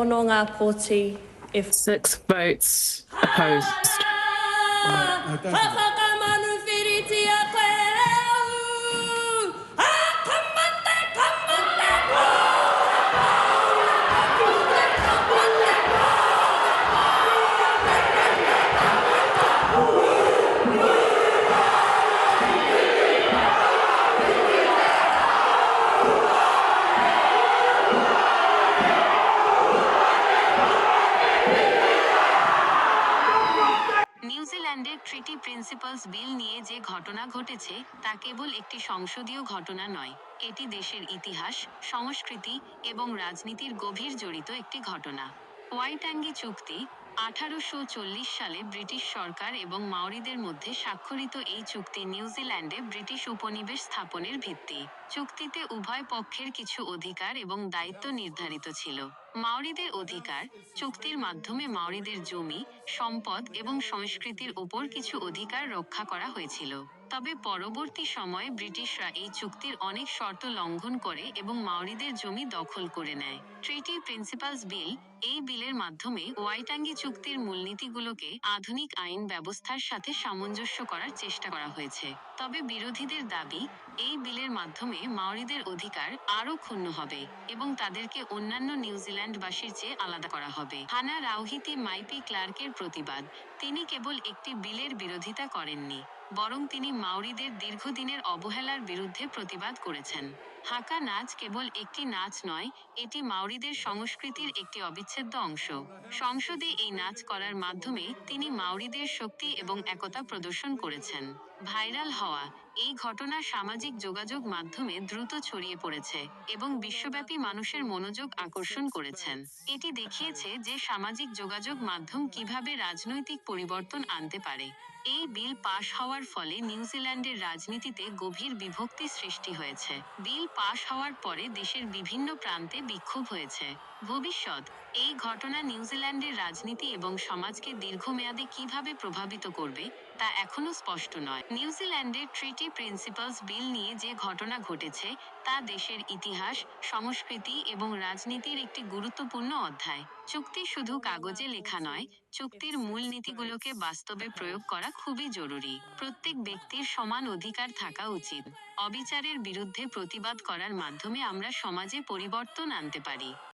ono ngā kōti if... Six votes opposed. Ah! Ah! Principals bill নিয়ে যে ঘটনা ঘটেছে, তা কেবল একটি সংসদীয় ঘটনা নয়। এটি দেশের ইতিহাস, সংস্কৃতি এবং রাজনীতির গভীর জড়িত একটি ঘটনা। ওয়াইটাঙ্গি চুক্তি আঠারোশো চল্লিশ সালে ব্রিটিশ সরকার এবং মাওরিদের মধ্যে স্বাক্ষরিত এই চুক্তি নিউজিল্যান্ডে ব্রিটিশ উপনিবেশ স্থাপনের ভিত্তি। চুক্তিতে উভয় পক্ষের কিছু অধিকার এবং দায়িত্ব নির্ধারিত ছিল। মাওরিদের অধিকার, চুক্তির মাধ্যমে মাওরিদের জমি, সম্পদ এবং সংস্কৃতির ওপর কিছু অধিকার রক্ষা করা হয়েছিল। তবে পরবর্তী সময়ে ব্রিটিশরা এই চুক্তির অনেক শর্ত লঙ্ঘন করে এবং মাওরিদের জমি দখল করে নেয়। ট্রিটি প্রিন্সিপালস বিল এই বিলের মাধ্যমে ওয়াইটাঙ্গি চুক্তির মূলনীতিগুলোকে আধুনিক আইন ব্যবস্থার সাথে সামঞ্জস্য করার চেষ্টা করা হয়েছে। তবে বিরোধীদের দাবি, এই বিলের মাধ্যমে মাওরিদের অধিকার আরও ক্ষুণ্ণ হবে এবং তাদেরকে অন্যান্য নিউজিল্যান্ডবাসীর চেয়ে আলাদা করা হবে। হানা রাউহিতি মাইপি ক্লার্কের প্রতিবাদ, তিনি কেবল একটি বিলের বিরোধিতা করেননি। বরং তিনি মাওরিদের দীর্ঘদিনের অবহেলার বিরুদ্ধে প্রতিবাদ করেছেন। হাকা নাচ কেবল একটি নাচ নয়, এটি মাওরিদের সংস্কৃতির একটি অবিচ্ছেদ্য অংশ। সংসদে এই নাচ করার মাধ্যমে তিনি মাওরিদের শক্তি এবং একতা প্রদর্শন করেছেন। ভাইরাল হওয়া এই ঘটনা সামাজিক যোগাযোগ মাধ্যমে দ্রুত ছড়িয়ে পড়েছে এবং বিশ্বব্যাপী মানুষের মনোযোগ আকর্ষণ করেছেন। এটি দেখিয়েছে যে সামাজিক যোগাযোগ মাধ্যম কীভাবে রাজনৈতিক পরিবর্তন আনতে পারে। এই বিল পাশ হওয়ার ফলে নিউজিল্যান্ডের রাজনীতিতে গভীর বিভক্তি সৃষ্টি হয়েছে। বিল পাশ হওয়ার পরে দেশের বিভিন্ন প্রান্তে বিক্ষোভ হয়েছে। ভবিষ্যৎ, এই ঘটনা নিউজিল্যান্ডের রাজনীতি এবং সমাজকে দীর্ঘমেয়াদে কীভাবে প্রভাবিত করবে, তা এখনও স্পষ্ট নয়। নিউজিল্যান্ডের ট্রিটি প্রিন্সিপালস বিল নিয়ে যে ঘটনা ঘটেছে, তা দেশের ইতিহাস, সংস্কৃতি এবং রাজনীতির একটি গুরুত্বপূর্ণ অধ্যায়। চুক্তি শুধু কাগজে লেখা নয়, চুক্তির মূল নীতিগুলোকে বাস্তবে প্রয়োগ করা খুবই জরুরি। প্রত্যেক ব্যক্তির সমান অধিকার থাকা উচিত। অবিচারের বিরুদ্ধে প্রতিবাদ করার মাধ্যমে আমরা সমাজে পরিবর্তন আনতে পারি।